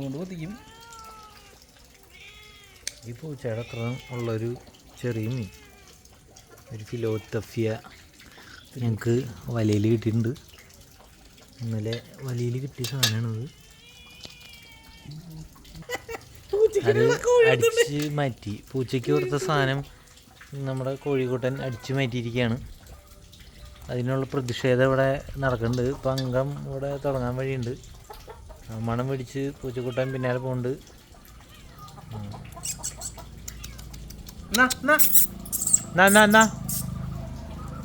കൊണ്ട് കൊതിക്കും ഈ പൂച്ചയുടെ അത്ര ഉള്ളൊരു ചെറിയ മീൻ. ഒരു ഫിലോത്തഫിയ ഞങ്ങൾക്ക് വലയിൽ കിട്ടിയിട്ടുണ്ട്. ഇന്നലെ വലയിൽ കിട്ടിയ സാധനമാണത് അത് അടിച്ച് മാറ്റി. പൂച്ചയ്ക്ക് കൊടുത്ത സാധനം നമ്മുടെ കോഴിക്കോട്ടൻ അടിച്ച് മാറ്റിയിരിക്കുകയാണ്. അതിനുള്ള പ്രതിഷേധം ഇവിടെ നടക്കുന്നുണ്ട്. ഇപ്പം അംഗം ഇവിടെ തുടങ്ങാൻ വഴിയുണ്ട്. മണം പിടിച്ച് പൂച്ചക്കൂട്ടാൻ പിന്നാലെ പോണ്ട് എന്നാ എന്നാ എന്നാ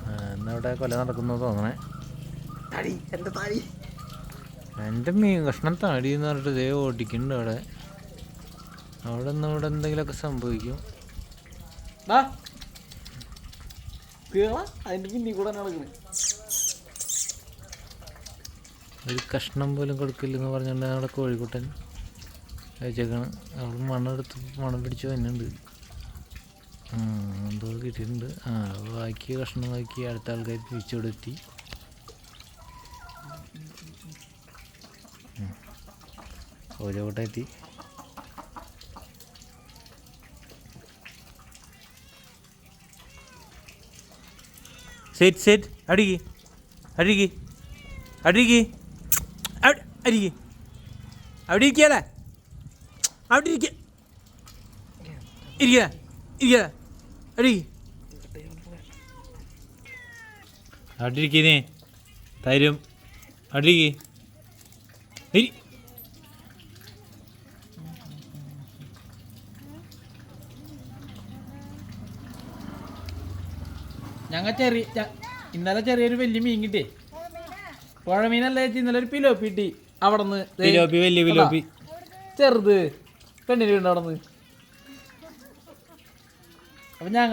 ആ, എന്നാ ഇവിടെ കൊല നടക്കുന്നു തോന്നണേ. എന്റെ മീൻ കഷ്ണം താടി എന്ന് പറഞ്ഞിട്ട് ഇതേ ഓടിക്കുന്നുണ്ട് അവിടെ. അവിടെ നിന്ന് ഇവിടെ എന്തെങ്കിലുമൊക്കെ സംഭവിക്കും. അതിന്റെ പിന്നിൽ കൂടെ നടക്കണേ. ഒരു കഷ്ണം പോലും കൊടുക്കില്ലെന്ന് പറഞ്ഞുകൊണ്ട് അവിടെ കോഴിക്കുട്ടൻ അയച്ചേക്കാണ്. അവിടെ മണ്ണെടുത്ത് മണം പിടിച്ച് വന്നുണ്ട് ആ എന്തോ കിട്ടിയിട്ടുണ്ട്. ആ ബാക്കി കഷ്ണം ബാക്കി അടുത്ത ആൾക്കാർ തിരിച്ചു കൊടുത്തി കൂട്ടം എത്തി. Set set. അടിക്ക്. അടിക്ക്. അടിക്ക്. അടിക്ക് അവിടെ ഇരിക്കാലേ അവിടെ ഇരിക്ക. ഇരിക്കാ ഇരിക്കാ. അടി അവിടെ ഇരിക്കുന്നേ തരും. അടിക്ക് ഇരി. ഞങ്ങൾ ചെറിയ ഇന്നലെ ചെറിയൊരു വലിയ മീൻ കിട്ടി. പുഴ മീനല്ല ഇന്നലെ ഒരു പിലോ കിട്ടി. അവിടെ നിന്ന് ചെറുത്. പെണ്ണിന് വീണ്ടും അവിടെ നിന്ന് അപ്പൊ ഞങ്ങൾ